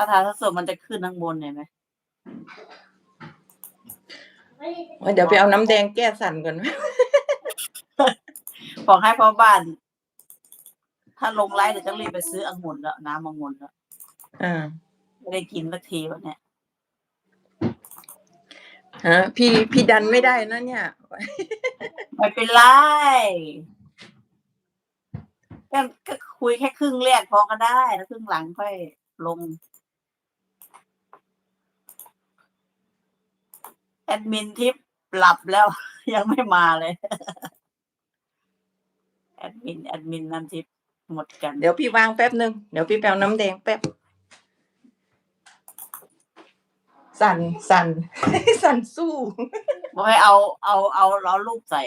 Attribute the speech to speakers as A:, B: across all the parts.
A: ถ้าถ่ายทอดสดมันจะขึ้นข้างบนเห็นไหม
B: โอ้ยเดี๋ยวไปเอาน้ำแดงแก้สั่นก่อนไหม
A: บอกให้พ่อบ้าน ถ้าลงไลฟ์เดี๋ยวจะรีบไปซื้อองุ่นแล้วน้ำองุ่นแล้ว
B: อ่า
A: ไม่ได้กินสักทีวันเนี้ย
B: ฮะพี่พี่ดันไม่ได้นะเนี่ย
A: ไม่เป็นไรก็ก็คุยแค่ครึ่งแรกพอก็ได้ แล้วครึ่งหลังค่อยลง แอดมินทิปหลับแล้ว ยังไม่มาเลย แอดมิน แอดมินน้ำทิปหมดกัน
B: เดี๋ยวพี่วางแป๊บหนึ่งเดี๋ยวพี่แปลน้ำแดงแป๊บ สั่นสั่น สั่นสู้
A: บอกให้เอาเอาเอาล้อลูกใส่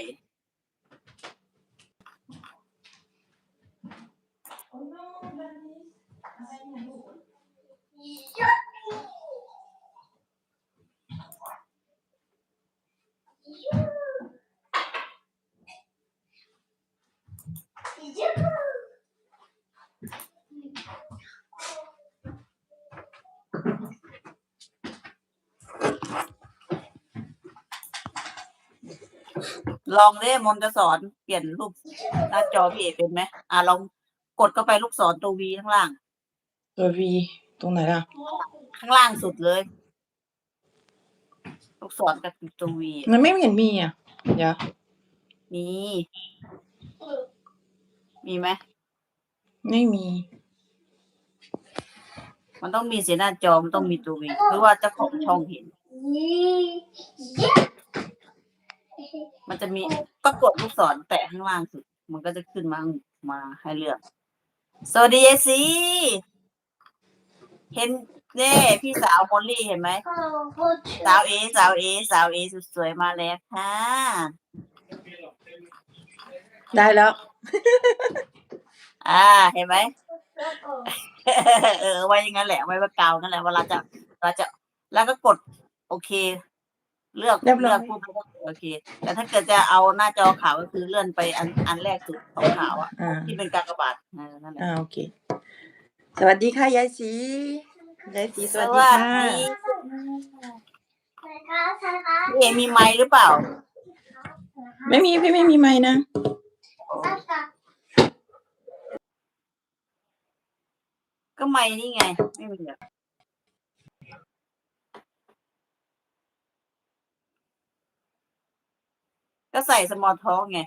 A: ลองเล่มนต์จะสอนเปลี่ยนรูปหน้าจอพี่เอเป็นไหมอ่าลองกดเข้าไปลูกศรตัววีข้างล่าง
B: ตัววีตรงไหนล่ะ
A: ข้างล่างสุดเลย ลูกศรกับตัววี
B: มันไม่เห็นมีอะ เดี๋ยว
A: มี มีไหม
B: ไม่มี
A: มันต้องมีสีหน้าจอ มันต้องมีตัววีหรือว่าเจ้าของช่องเห็น มันจะมีก็กดลูกศรแตะข้างล่างสุด มันก็จะขึ้นมา มาให้เลือก สวัสดีเอซี เห็นเน่พี่สาวมอลลี่เห็นไหม สาวเอ สาวเอ สาวเอสุดสวยมาแล้วค่ะ
B: ได้แล้ว
A: อ่า เห็นไหมเออไว้อย่างนั้นแหละไว้ว่ากาวนั่นแหละเวลาจะเราจะ แล้วก็กด โอเค เลือก
B: เรียบร้
A: เลื
B: อย
A: อกพูดโอเค แต่ถ้าเกิดจะเอาหน้าจอขาวก็คือเลื่อนไปอันอันแรกสุดของขาวอะ
B: อ่า
A: ที่เป็นกากบาทเออนั่นแหละ
B: อ่าโอเค สวัสดีค่ะยายสียายสีส
A: ส
B: วัสดี
A: วัส
B: ค่ะ
A: ดีพี่เอมีไมค์หรือเปล่า
B: ไม่มีพี่ไม่มีไม้นะ
A: ก็ไมค์นี่ไง ไม่มีเหรอก็ใส่สมอลท้องไง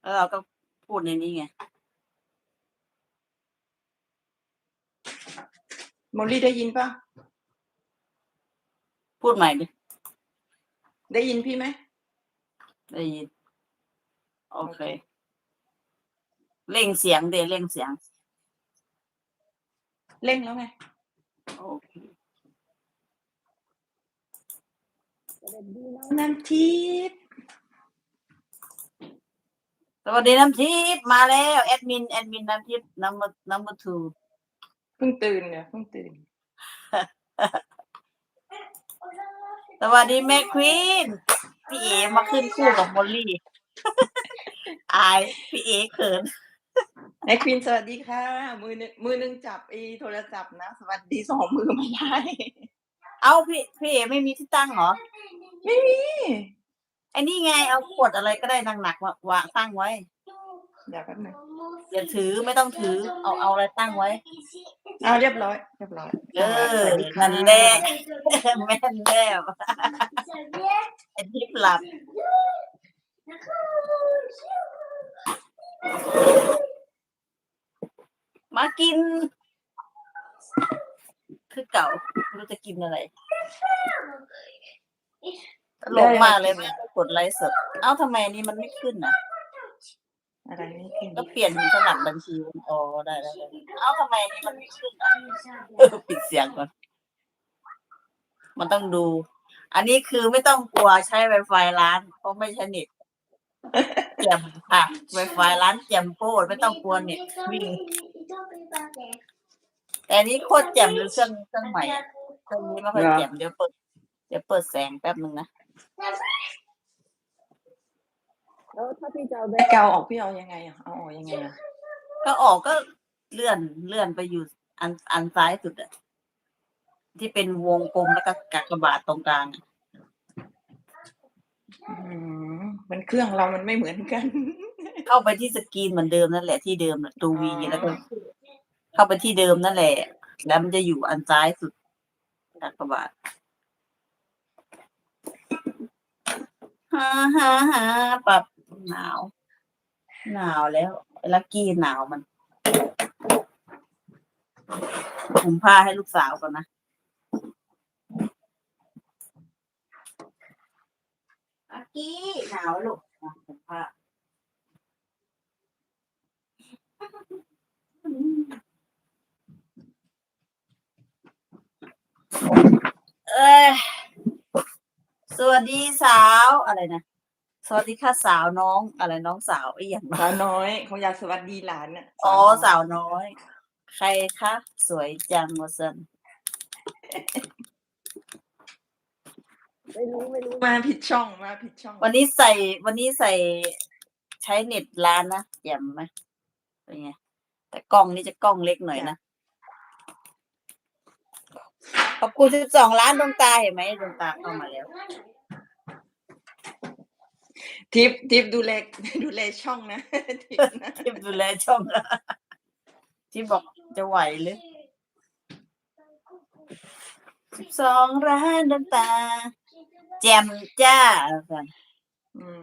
A: แล้วเราก็พูดในนี้ไง
B: มอลลี่ได้ยินปะ
A: พูดใหม่ดิ
B: ได้ยินพี่ไหม
A: ได้ยิน โอเค เร่งเสียงเดเร่งเสียง
B: เร่งแล้วไง
A: โอเค
B: น้ำทิพย์
A: สวัสดีน้ำทิพย์มาแล้วแอดมินแอดมินน้ำทิพย์นัมเบอร์นัมเบอร์ทู
B: เพิ่งตื่นเนี่ยเพิ่งตื่น
A: สวัสดีแม่ควีนพี่เอมาขึ้นคู่กับมอลลี่ อายพี่เอเขิน
B: นายควินสวัสดีค่ะ มือหนึงมือหนึงจับไอ้โทรศัพท์นะ สวัสดีสองมือไม่ได้
A: เอาพี่พี่เอไม่มีที่ตั้งเหรอ
B: ไม่มี
A: ไอ้นี่ไงเอาขวดอะไรก็ได้หนักๆมาวางตั้งไว้
B: เดี๋ยวแป๊บหนึง
A: อย่าถือไม่ต้องถือเอาเอาอะไรตั้งไว้
B: เอาเรียบร้อยเรียบร้อย
A: เออ
B: สวัสดีค่ะ
A: นั่นแหละแม่นแล้วไอ้ทิพย์หลับ มากิน คือเก่าไม่รู้จะกินอะไรตลกมากเลยแม่กดไลค์สด เอ้าทำไมอันนี้มันไม่ขึ้นอะ
B: อะไรไม่ขึ้น
A: ก็เปลี่ยนสลับบัญชีอ๋อได้ได้ได้เอ้าทำไมอันนี้มันไม่ขึ้นอะเออปิดเสียงก่อน มันต้องดู อันนี้คือไม่ต้องกลัวใช้ Wi-Fi ร้าน เพราะไม่ใช่เน็ตแจมค่ะ Wi-Fi ร้านแจมโคตรไม่ต้องกลัวเน็ตวิ่ง แต่อันนี้โคตรแจ่มเลยเครื่องเครื่องใหม่อะเครื่องนี้ไม่ค่อยแจ่มเดี๋ยวเปิดเดี๋ยวเปิดแสงแป๊บนึงนะ
B: แล้วถ้าพี่จะเอาแบ็คเกาออกพี่เอายังไงอะเอาออกยังไงอะ
A: ก็ออกก็เลื่อนเลื่อนไปอยู่อันอันซ้ายสุดอะที่เป็นวงกลมแล้วก็กากบาทตรงกลางอะ
B: อืมมันเครื่องเรามันไม่เหมือนกัน
A: เข้าไปที่สกรีนเหมือนเดิมนั่นแหละที่เดิมน่ะตูวี
B: อ๋อ
A: แล้วก็ เข้าไปที่เดิมนั่นแหละ แล้วมันจะอยู่อันซ้ายสุดกากบาทฮ่าฮ่าฮ่าปรับหนาว หนาวแล้วลักกี้หนาวมันผมผ้าให้ลูกสาวก่อนนะลักกี้หนาวลูกอะผมผ้า เอ้ยสวัสดีสาวอะไรนะ สวัสดีค่ะสาวน้องอะไรน้องสาวไอ้อย่าง
B: สาวน้อยเขาอยากสวัสดีหลานน่ะ
A: อ๋อ
B: น้ย
A: สาวน้อย ใครคะสวยจังวะซัน
B: ไม่รู้ไม่รู้มาผิดช่องมาผิดช่อง
A: วันนี้ใส่วันนี้ใส่ใช้เน็ตร้านนะแจ่มไหมเป็นไงแต่กล้องนี่จะกล้องเล็กหน่อยนะ ขอบคุณสิบสองล้านดวงตาเห็นไหมดวงตาเข้ามาแล้ว
B: ทิปทิปดูแลดูแลช่องนะทิปนะ
A: ทิมดูแลช่องที่บอกจะไหวหรือสิบสองร้านดวงตา แจ่มจ้าสัน
B: อืม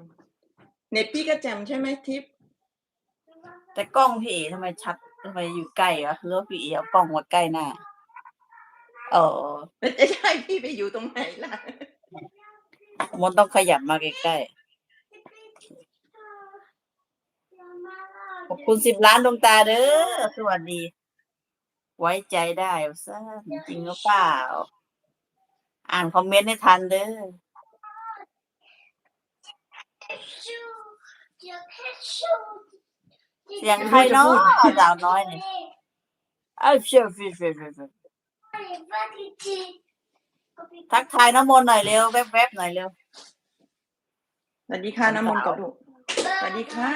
B: เน็ตพี่ก็แจ่มใช่ไหมทิป
A: แต่กล้องพี่เอทำไมชัดทำไมอยู่ใกล้วะหรือว่าพี่เอเอากล้องมาใกล้หน้าเออ
B: จะให้พี่ไปอยู่ตรงไหนล่ะ
A: มันต้องขยับมาใกล้ๆขอบคุณสิบล้านดวงตาเด้อสวัสดี ไว้ใจได้ซะจริงหรือเปล่า อ่านคอมเมนต์ให้ทันเด้อเสียงใครเนาะสาวน้อยเนี่ยเอ้าเชื่อฟิเฟฟ ทักทายน้ำมนต์หน่อยเร็วแวบๆหน่อยเร็ว
B: สวัสดีค่ะน้ำมนต์กับลูกสวัสดีค่ะ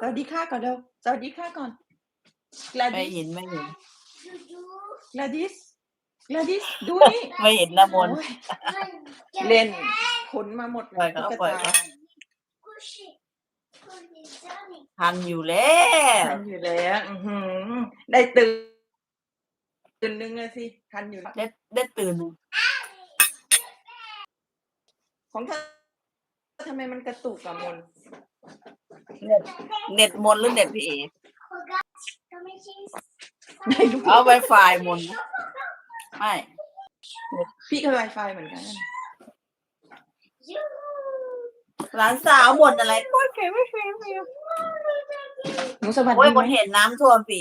B: สวัสดีค่ะก่อนเร็ว สวัสดีค่ะก่อนกลา
A: ไม่
B: ดิส
A: เห็นไม่เห็น
B: กลาดิสกลาดิสดูนี่
A: ไม่เห็นน้ำมนต์
B: โอ้ยเล่นขนมาหมด
A: ปล่อยเขา
B: ตุ๊ก
A: ปล่อย
B: ตา
A: เขาทันอยู่แล้ว
B: ทันอยู่แล้วอือหือได้ตื่น ตื่นนึงเลยสิ ทันอยู่แล้ว
A: ได้ได้ตื่น
B: ของเธอทำไมมันกระตุกอะมน
A: เน็ตเน็ตมนต์หรือเน็ตพี่เอ
B: ได้ดู
A: เอาไวไฟมนต์นะไม่
B: พี่ก็ไวไฟเหมือนกัน
A: หลานสาวบ่นอะไรโอ้ยเก๋ไม่เก๋ไม่เก๋
B: หนูสวัส
A: โอ้ย
B: ดี
A: บน
B: ไหม
A: เห็นน้ำท่วมปี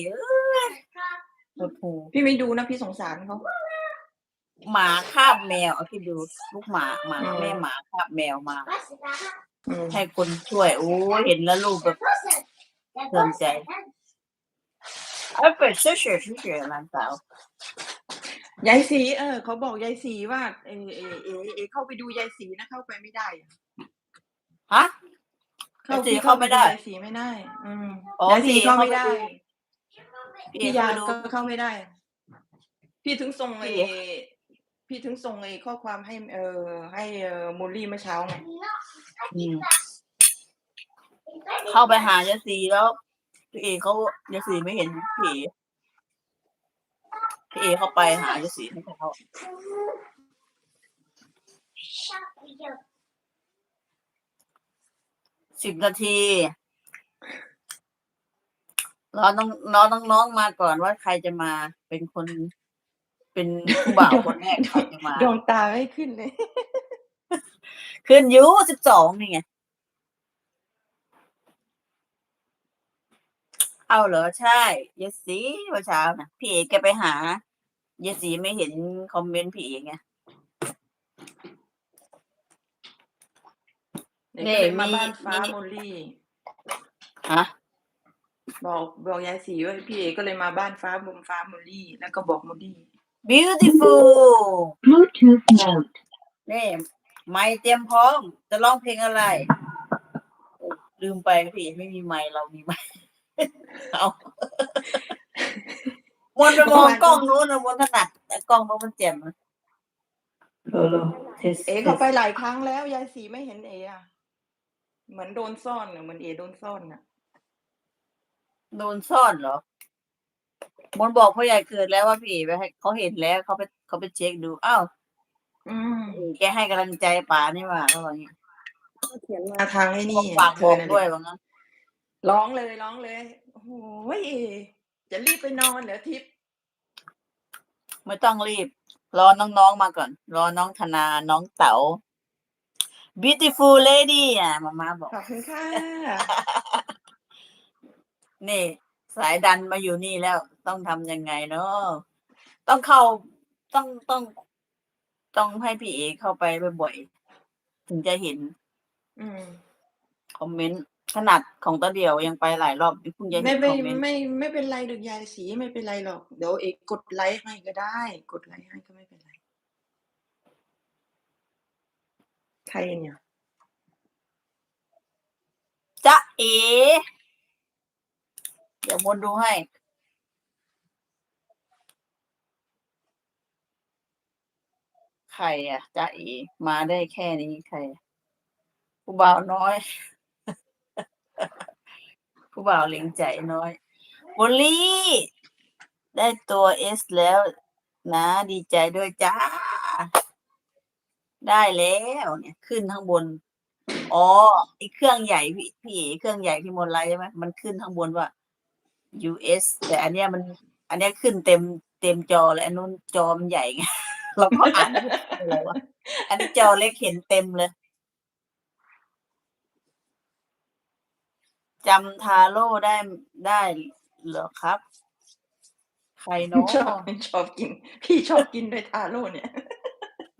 A: เอ้ยปวดหู
B: พี่ไม่ดูนะพี่สงสารเขา
A: หมาคาบแมวเอาที่ดูลูกหมาหมา
B: อืม
A: แม่หมาคาบแมวมา
B: อืม
A: ให้คนช่วย โอ้ยเห็นแล้วลูกแบบเตือนใจเอ้ยเปิดเฉยเฉยเฉยหลานสาวยา
B: ยสีเออเขาบอกยายสีว่าเอเอเอเอเข้าไปดูยายสีนะเข้าไปไม่ได้อะ
A: ฮะ ยายศรีเข้าไม่ได้
B: ยายสีไม่ได้ อืม
A: อ๋อยา
B: ยสี
A: พี่
B: เข้าไม่ได้
A: พี่
B: พี่
A: เอยาเข้าไปดู
B: ก็เข้าไม่ได้ พี่ถึงส่งไอ้
A: พี่
B: พี่ถึงส่งไอ้ข้อความให้ เออให้เออมูลลี่เมื่อเช้าไง
A: อืมเข้าไปหายายสีแล้วพี่เอเขายายสีไม่เห็นพี่เอพี่เอเข้าไปหายายสีไม่ใช่เขาสิบนาที รอน้องน้องน้องๆมาก่อนว่าใครจะมาเป็นคน เป็นผู้บ่าวคนแรกใครจะมา
B: ดวงตาไม่ขึ้นเลย
A: ขึ้นอยูสิบสองนี่ไง เอาเหรอใช่ยายสีเมื่อเช้านะพี่เอกแกไปหายายสีไม่เห็นคอมเมนต์พี่เอกไง
B: เดี๋ยวก็เลยมา
A: นี่
B: บ้านฟ้า
A: นี่
B: มูลลี่
A: ฮะ
B: บอกบอกยายสีว่าพี่เอก็เลยมาบ้านฟ้าบุมฟ้ามูลลี่ แล้วก็บอกมูลลี่
A: beautiful
C: Bluetooth mode.
A: นี่ไม่เตรียมพร้อม จะร้องเพลงอะไรโอ้ลืมไปพี่เอกไม่มีไมค์เรามีไมค์เอามวนไปมองกล้องนู้นนะมวนถนัดแต่กล้องนู้นมันเจ็บนะเออเทส
B: เอเขาไปหลายครั้งแล้วยายสีไม่เห็นเออะเหมือนโดนซ่อนอะเหมือนเอโดนซ่อนอะ
A: โดนซ่อนเหรอมนบอกพ่อใหญ่เกิดแล้วว่าพี่ไปให้เขาเห็นแล้วเขาไปเขาไปเช็คดูอ้าว
B: อืม
A: แกให้กำลังใจป๋านี่หว่าเขาบอกอย่างงี้
B: เขียนมาทางไอ้
A: ต้
B: นี่
A: องฝากบอกด้วย
B: เธอน่ะ
A: ว่างั้น
B: ร้องเลยร้องเลยโอ้โหเอจะรีบไปนอนเหรอทิพย์
A: ไม่ต้องรีบ รอน้องๆมาก่อน รอน้องธนาน้องเต๋า beautiful lady อะมาม่าบอก
B: ขอบคุณค่ะ
A: นี่ สายดันมาอยู่นี่แล้ว ต้องทำยังไงเนาะต้องเข้าต้องต้องต้องให้พี่เอเข้าไปบ่อยๆถึงจะเห็น
B: อืม
A: คอมเมนต์ขนาดของตาเดียวยังไปหลายรอบเพิ่งจะเห็
B: ไม่
A: น
B: ไม่
A: คอมเมนต์
B: ไม่ไม่เป็นไรดอกยายสีไม่เป็นไรหรอก เดี๋ยวเอกกดไลค์ให้ก็ได้ กดไลค์ให้ก็ไม่เป็นไร ใครเนี่ย
A: จ๊ะเอ เดี๋ยวมนดูให้ ใครอะจ๊ะเอมาได้แค่นี้ใครผู้บ่าวน้อย ผู้บ่าวเลี้ยงใจน้อยบอลลี่ ได้ตัวเอสแล้ว นะ ดีใจด้วยจ้า ได้แล้วเนี่ย ขึ้นข้างบนอ๋อไอเครื่องใหญ่พี่พี่เอ๋เครื่องใหญ่ที่มนไลท์ใช่ไหมมันขึ้นข้างบนว่า US แต่อันเนี้ยมัน อันเนี้ยขึ้นเต็มเต็มจอเลยอันนู้นจอมันใหญ่ไง เราก็อ่านไม่ออกอะไรวะอันนี้จอเล็กเห็นเต็มเลยจำทาโร่ได้ได้เหรอครับ ใครเนาะ
B: ชอบชอบกิน พี่ชอบกินด้วยทาโร่เนี่ย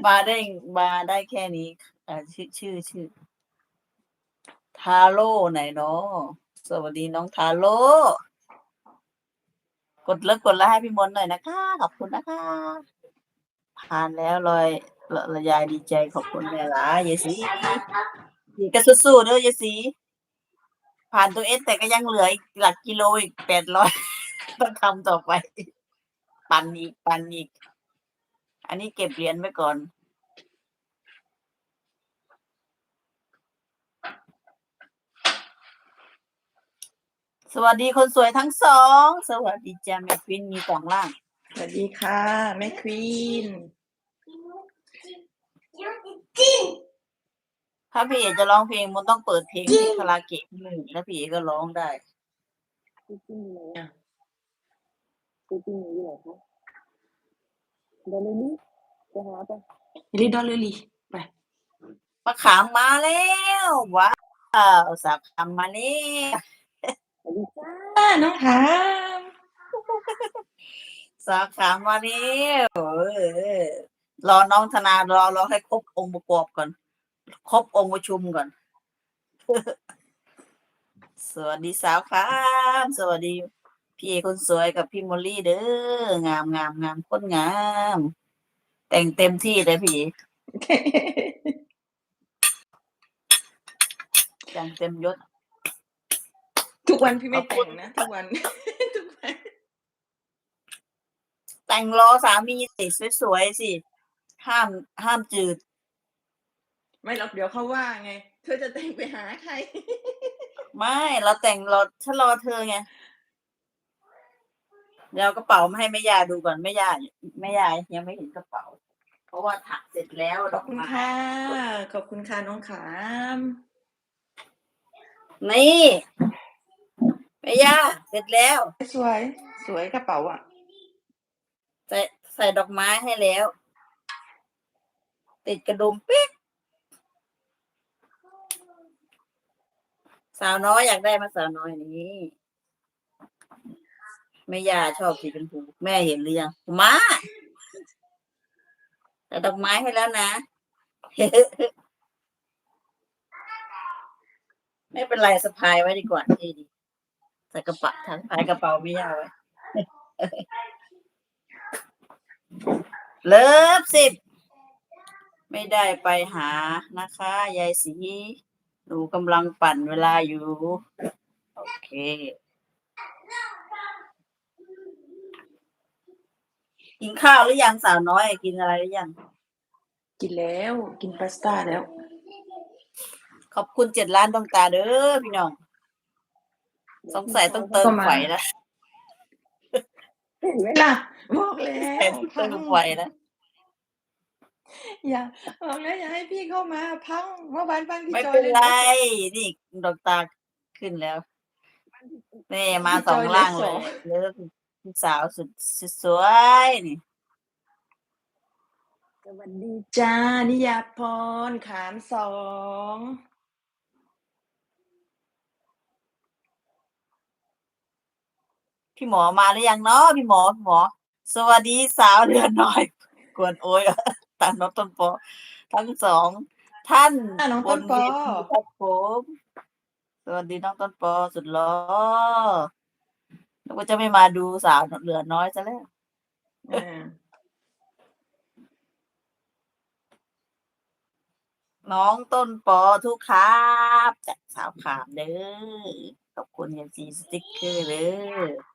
A: มาได้มาได้แค่นี้อ่าชื่อชื่อชื่อทาโร่ไหนเนาะสวัสดีน้องทาโร่ กดเลิกกดไลค์ให้พี่มนต์หน่อยนะคะ ขอบคุณนะคะ ผ่านแล้วลอยละละยายดีใจขอบคุณแม่หลายยายสีดีก็สู้ๆเด้อยายสี ผ่านตัวเอสแต่ก็ยังเหลืออีกหลักกิโลอีกแปดร้อยต้องทำต่อไป ปันอีกปันอีก อันนี้เก็บเหรียญไว้ก่อน สวัสดีคนสวยทั้งสอง สวัสดีจ้าแม่ควินมีสองล่าง
B: สวัสดีค่ะ แม่ควีน
A: ถ้าพี่เอกจะร้องเพลงมันต้องเปิดเพลงที่คาราโอเกะหนึ่งแล้วพี่เอกก็ร้องได้
B: ตัวจริงอยู่ไหนอะ
D: ตัวจริงอยู่ไหนคะเดลิลี่ไปหาไป
B: ลิดอลเลลี่ไป
A: มะขามมาแล้วว้าวสาขามมาแล้ว
D: สวัสดีจ้า
B: อ่าน้องถาม
A: สาขามมาแล้วเออรอน้องธนารอรอให้ครบองค์ประกอบก่อน ครบองค์ประชุมก่อน สวัสดีสาวครับสวัสดีพี่เอคนสวยกับพี่มอลลี่เด้องามงามงามคนงาม แต่งเต็มที่เลยพี่เอแต่งเต็มยศ
B: ทุกวันพี่ไม่
A: ขอบคุ
B: แต่
A: ณ
B: งนะทุกวันทุกวัน
A: แต่งรอสามีสิสวยๆสิ ห้ามห้ามจืด
B: ไม่หรอกเดี๋ยวเขาว่าไง เธอจะแต่งไปหาใคร
A: ไม่เราแต่งรอฉันรอเธอไงเดี๋ยวเอากระเป๋ามาให้แม่ยาดูก่อนแม่ยาแม่ยายังไม่เห็นกระเป๋า เพราะว่าถักเสร็จแล้ว
B: ข
A: ด
B: อ
A: อบก
B: คุณ
A: ไม้
B: ค่ะขอบคุณค่ะน้องขาม
A: นี่ แม่ยาเสร็จแล้ว
B: สวย สวยกระเป๋าอะ
A: ใส่ใส่ดอกไม้ให้แล้ว ติดกระดุมปิ๊กสาวน้อยอยากได้มาสาวน้อยนี้แม่ยาชอบสีชมพูแม่เห็นหรือยังมาแต่ดอกไม้ให้แล้วนะ ไม่เป็นไรสะพายไว้ดีกว่าที่ดี ใส่กระเป๋าสะพายกระเป๋าไม่ยากไว้เลิฟสิบไม่ได้ไปหานะคะ ยายสีหนูกำลังปั่นเวลาอยู่ โอเค กินข้าวหรือยังสาวน้อย กินอะไรหรือยัง
B: กินแล้ว กินพาสต้าแล้ว
A: ขอบคุณเจ็ดล้านดวงตาเด้อพี่น้อง สงสัยต้องเติม
B: ก็มา
A: ไฟนะ
B: เห็นไหมล่ะบอกแล้
A: เติ
B: ว
A: ม
B: พัง
A: ไฟนะ
B: อย่าบอกแล้วอย่าให้พี่เข้ามาพังเมื่อวานฟังพี่
A: ไม่
B: จอย
A: เป็น
B: เลย
A: ไร
B: นะ
A: นี่ดวงตาขึ้นแล้วนี่มา
B: พี่
A: สอง
B: จอย
A: ล่าง
B: เล
A: เล
B: ขส
A: ย
B: อง
A: เลิกลูกสาวสุดสุดสวยนี่
D: สวัสดี
B: จ้านิยาพรขามสอง
A: พี่หมอมาหรือยังเนาะพี่หมอพี่หมอ สวัสดีสาวเรือนน้อย กวนโอ้ยตามน้องต้นปอทั้งสองท่าน
B: อะน้องต้นปอ
A: บเวทีครับผมสวัสดีน้องต้นปอสุดหล้อแล้วก็จะไม่มาดูสาวเหลือน้อยซะแล้ว
B: อ่า
A: น้องต้นปอทุกครับจากสาวขามเด้อขอบคุณยันซีสติ๊กเกอร์เด้อ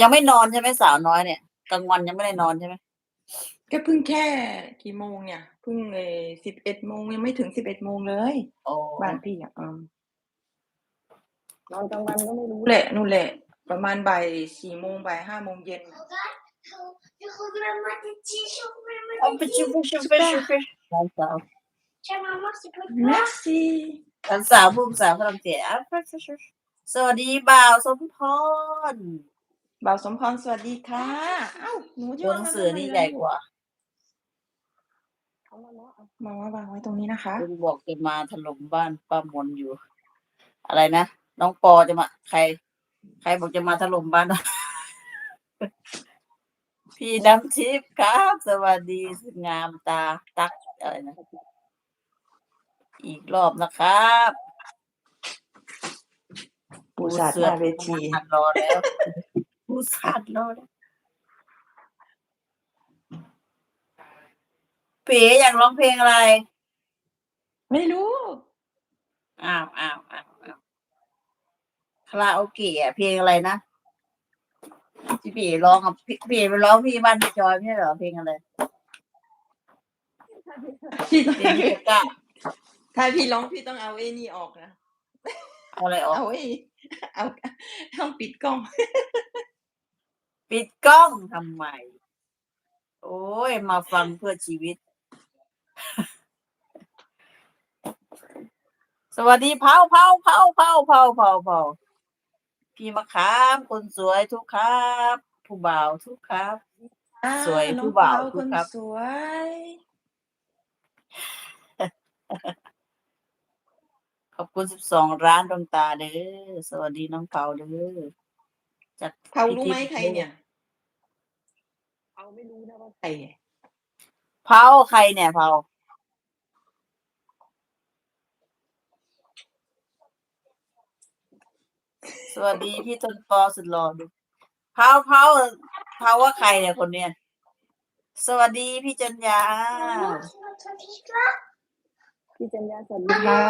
A: ยังไม่นอนใช่ไหมสาวน้อยเนี่ยกลางวันยังไม่ได้นอนใช่ไหม
B: ก็เพิ่งแค่กี่โมงเนี่ยเพิ่งเอสิบเอ็ดโมงยังไม่ถึงสิบเอ็ดโมงเลย
A: โอ้
B: บ้านพี่อะอืม
D: นอนกลางวันก็ไม่รู้
B: รู้แหละนู่นแหละ ประมาณบ่ายสี่โมงบ่ายห้าโมงเย็น
A: เอาไปชิบไปชิบไปชิบไปหลานสาว
B: merci
A: หลานสาวพูดภาษาฝรั่งเศสอะสวัสดีบ่าวสมพร
B: บ่าวสมพรสวัสดีค่ะเอ้าหนูจะ
A: ตัวหนังสือนี่ใหญ่กว่า
D: เอามาเนาะเอา
B: มาวางไว้ตรงนี้นะคะ
A: คุณบอกจะมาถล่มบ้านป้ามนอยู่ อะไรนะน้องปอจะมา ใคร ใครบอกจะมาถล่มบ้าน พี่น้ำทิพย์ครับ สวัสดีงามตาตักอะไรนะ อีกรอบนะครับ
B: ปูสาดหน้าเวที
A: ปูสาดรอแล้ว ปูสาดรอแล้วเป๋อยากร้องเพลงอะไร
B: ไม่รู้
A: อ้าวอ้าวอ้าวอ้าวคาราโอเกะอะเพลงอะไรนะพี่ปีร้องกับพี่ปีไปร้องพี่บ้านพี่จอยไม่ใช่เหรอเพลงอะไร
B: พี่ต้อง
A: เพลงพี่ก้า
B: ถ้าพี่ร้องพี่ต้องเอาไอ้นี่ออกนะ
A: เอาอะไรออก
B: เอาไอ้เอาต้องปิดกล้อง
A: ปิดกล้องทำไม โอ้ย มาฟังเพื่อชีวิต สวัสดีเผาเผาเผาเผาเผาเผาเผาพี่มะขามคนสวยทุกครับ ผู้บ่าวทุกครับ
B: อ่า
A: สวย
B: น้อง
A: ผู้บ่าว
B: เป
A: ทุ
B: ค
A: ก
B: น
A: ครับ
B: สวย
A: ขอบคุณสิบสองร้านดวงตาเด้อ สวัสดีน้องเผาเด้อ จาก
B: เขารู้ไหม
A: พิธี
B: ใครเนี่ย
D: เอาไม่รู้นะว่า
B: ใครเนี่ย
A: เผาใครเนี่ยเผาสวัสดีพี่ต้นปอสุดหล่อดูเผาเผาเผาว่าใครเนี่ยคนเนี้ยสวัสดีพี่จันยา
D: พี่จัญญาสวัสดี
B: ค่ะ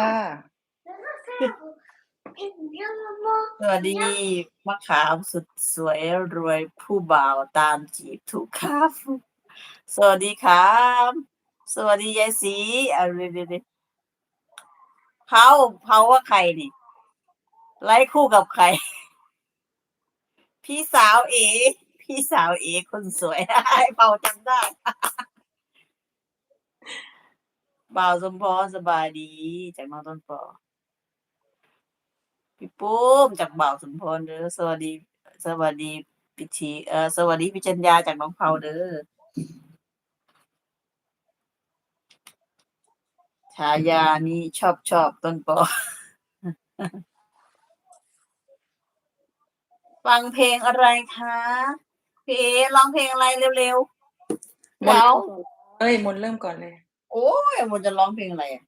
A: สวัสดีมะขามสุดสวยรวยผู้บ่าวตามจีบทุกครับ สวัสดีครับ สวัสดียายสีอะเดี๋ยวเผาเผาว่าใครนี่ไล่คู่กับใคร พี่สาวเอ พี่สาวเอคนสวยไอ้เผาจำได้บ่าวสมพรสบายดีจากน้องต้นปอ พี่ปุ้มจากบ่าวสมพรเด้อสวัสดี สวัสดีพิธีเอ่อสวัสดีพิจัญญาจากน้องเผาเด้อฉายานี่ชอบชอบต้นปอฟังเพลงอะไรคะพี่เอร้องเพลงอะไรเร็วๆเดี๋ยว
B: เอ้ยมนต์เริ่มก่อนเลย
A: โอ้ยมันจะร้องเพลงอะไรอะ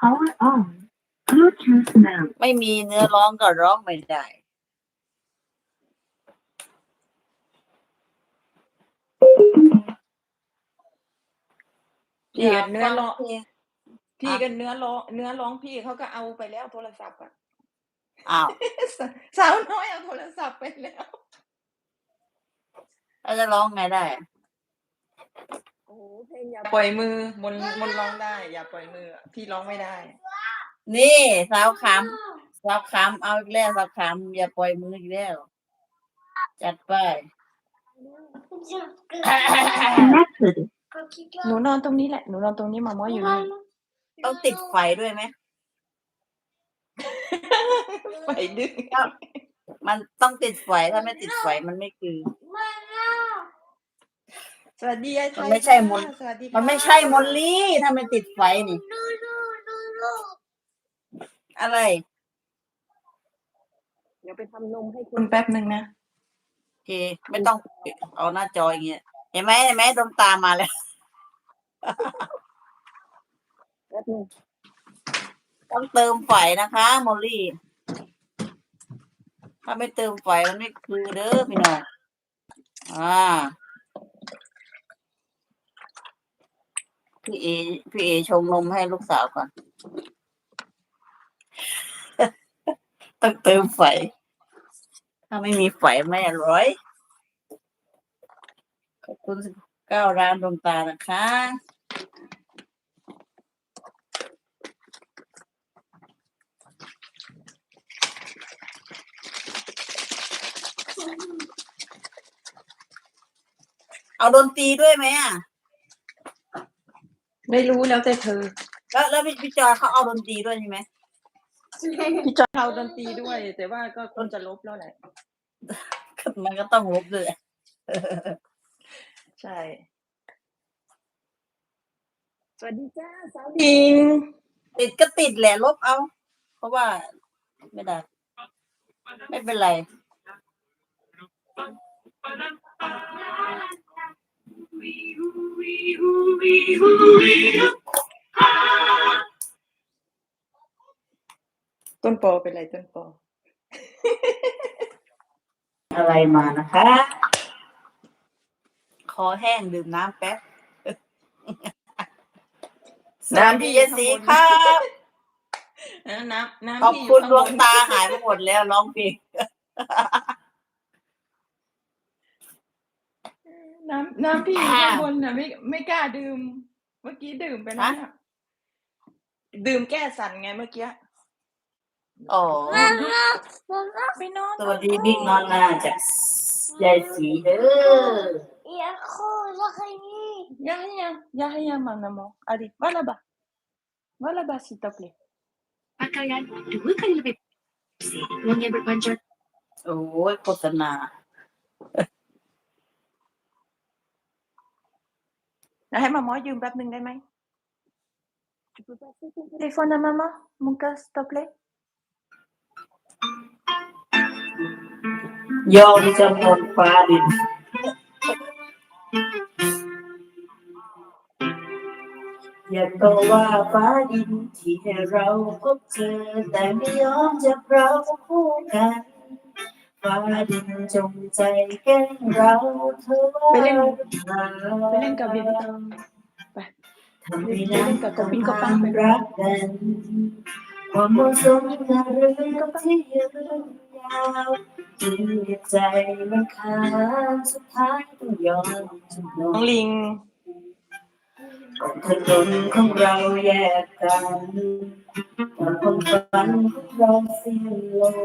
C: Power on. Bluetooth mode.
A: ไม่มีเนื้อร้องก็ร้องไม่ได้
B: พี่กับเนื้อร้อง
A: ยากฟัเพลง
B: พี่กับเนื้อร้องเนื้อร้องพี่เขาก็เอาไปแล้วโทรศัพท์อะ
A: อ้าว
B: สาวน้อยเอาโทรศัพท์ไปแล้ว
A: แล้วจะร้องไงได้อะ
D: โอ้โหเพลงอย่า
B: ปล่อยมือมนมนร้องได้ อย่าปล่อยมือ พี่ร้องไม่ได้
A: นี่สาวคำสาวคำเอาอีกแล้วสาวคำอย่าปล่อยมืออีกแล้ว จัดไป
C: Connected.
B: หนูนอนตรงนี้แหละ หนูนอนตรงนี้มาม้ออยู่นี่
A: ต้องติดไฟด้วยไหม
B: ไฟดึก
A: มันต้องติดไฟถ้าไม่ติดไฟมันไม่คือ
B: สวัสดีไอ้ไท
A: มัน
B: ย
A: ไม่ใช่มน
B: ค่ะสวัสดีค่ะ
A: มันไม่ใช่มอลลี่ถ้าไม่ติดไฟนี่ อะไร
D: เดี๋ยวไปทำนมให้คุ
B: คุณณแป๊บหนึ่งนะ
A: โอเค ไม่ต้องเอาหน้าจออย่างเงี้ยเห็นไหมเห็นไหมดวงตามาแล้ว
D: แป๊บนึง
A: ต้องเติมไฟนะคะมอลลี่ ถ้าไม่เติมไฟมันไม่คือเด้อพี่น้องอ่าพี่เอพี่เอชงนมให้ลูกสาวก่อน ต้องเติมไฟ ถ้าไม่มีไฟไม่อร่อย ขอบคุณเก้าร้านดวงตานะคะ เอาดนตรีด้วยไหมอะ
B: ไม่รู้แล้วแต่เธอ
A: แล้วแล้วพี่พี่จอยเขาเอาดนตรีด้วยใช่ไหม
B: พี่จอยเอาดนตรีด้วย แต่ว่าก็คนจะลบแล้วแหละ
A: มันก็ต้องลบเลย
B: ใช่
D: สวัสดีจ้าสาว
B: จริง
A: ติดก็ติดแหละลบเอา เพราะว่าไม่ได้ ไม่เป็นไร
B: ต้นปอเป็นไรต้นปอ
A: อะไรมานะคะ คอแห้งดื่มน้ำแป๊บ น้ำพี่เยสีครับ
B: น้ำน้ำน้ำ
A: ขอบ
B: ที่
A: คุณ
B: ยู่
A: ดวง
B: ข้บน
A: ตาหายไปหมดแล้วร้องเพลง
B: น้ำน้ำพี่อยู่ข้างบนนะไม่ไม่กล้าดื่ม เมื่อกี้ดื่มไปแล้วเนี่ยดื่มแก้สั่นไงเมื่อกี้
A: อ๋อ
B: ไปนอน
A: สวัสดีบิ๊กนอนนาจากยายสีเด้อ
B: ยาให้ยังยาให้ยังมังนะโมอาดิวาลาบะวาลาบะสิตาเพล
C: Pakaian dua kali lebih bersih. Wang yang berpanjang
A: โอ้ยโฆษณา
B: แล้วให้มาม้อยืมแป๊บห
A: ยอมจำนวนฟ้าดิน อย่าก็ว่าฟ้าดินที่ให้เราพบเจอ แต่ไม่ยอมจับเราคู่กันฟ้าดินจงใจแกล้งเราเธอว่า
B: ไปเล่น
A: เรา
B: ไปเล่นกับเบบี้ตอง
A: ทำให้นักกับปิงก็ปังรักกัน ความเหมาะสมกับเรื่องกับที่ยืนยาวจึงใจมันขาดสุดท้ายต้องยอมจำน
B: น้อง
A: น
B: ลิง
A: ถนนของเราแยกกันแต่ความฝันของเราสิ้นลง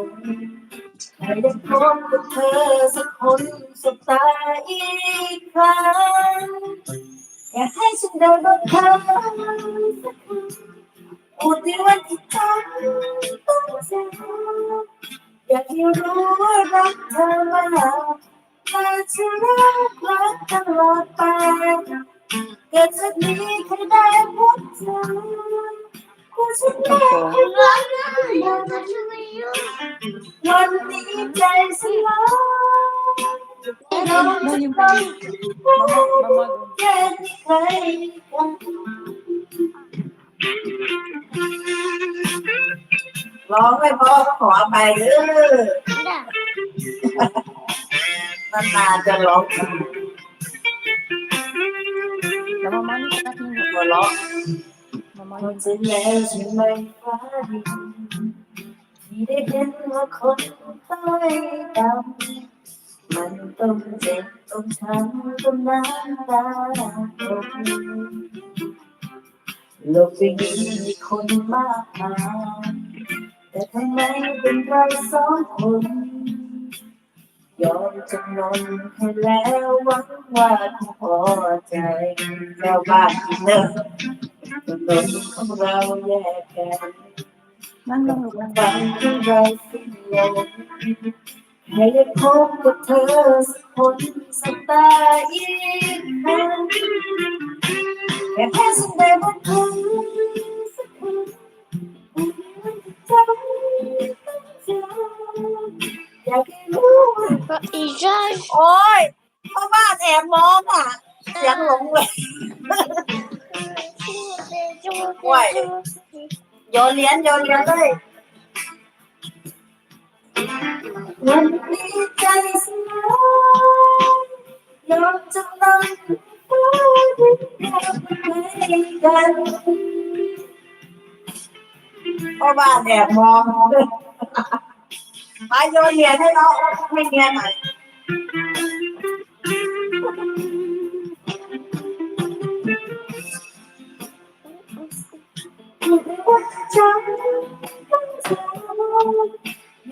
A: ใครได้พบกับเธอสักคนสบตาอีกครั้งอยากให้ฉันได้บอกเธอสักคำ พูดในวันที่เธอต้องเจออยากให้รู้ว่ารักเธอมากและจะรักรักตลอดไปเกิดจากนี้ใครได้พบเธอผู้ฉันได้รักวันนี้ใจสลาย
B: น้องยืมไปดิมามามามา
A: แค่ที่ใครกัน ร้องไม่พอก็ขอไปเด้อนานๆจะร้อง
B: แล้วมามานี่แป๊บนึง
A: หัวเราะ
B: มามา
A: พอจะแล้วใช่ไหมฟ้าดินที่ได้เห็นว่าคนต้อยดำมันต้องเจ็บต้องช้ำต้องน้ำตาตก โลกใบนี้มีคนมากมายแต่ทำไมเป็นเราสองคน ยอมจำนนให้แล้วหวังว่าคงพอใจเราบ้านที่เดิมถนนของเราแยกกัน
B: นั่งลงลูกนั่งล
A: ฝั
B: ง
A: นที่เราสิ้นลม ให้ได้พบกับเธอสักคนสักตาอีกครั้งแค่แค่สักแต่บนคืนสักคืนจำต้องเจออยากให้รู้ว่า
E: ก็อีใจ
A: โอ้ยพ่อบ้านแอบมองอะเสียงหลงเลยไหวโยนเหรียญโยนเหรียญเลยวันนี้ใจสลาย ยอมจำนนฟ้าดินแดนไม่กันพ่อบ้านแอบมองมาโยนเหรีย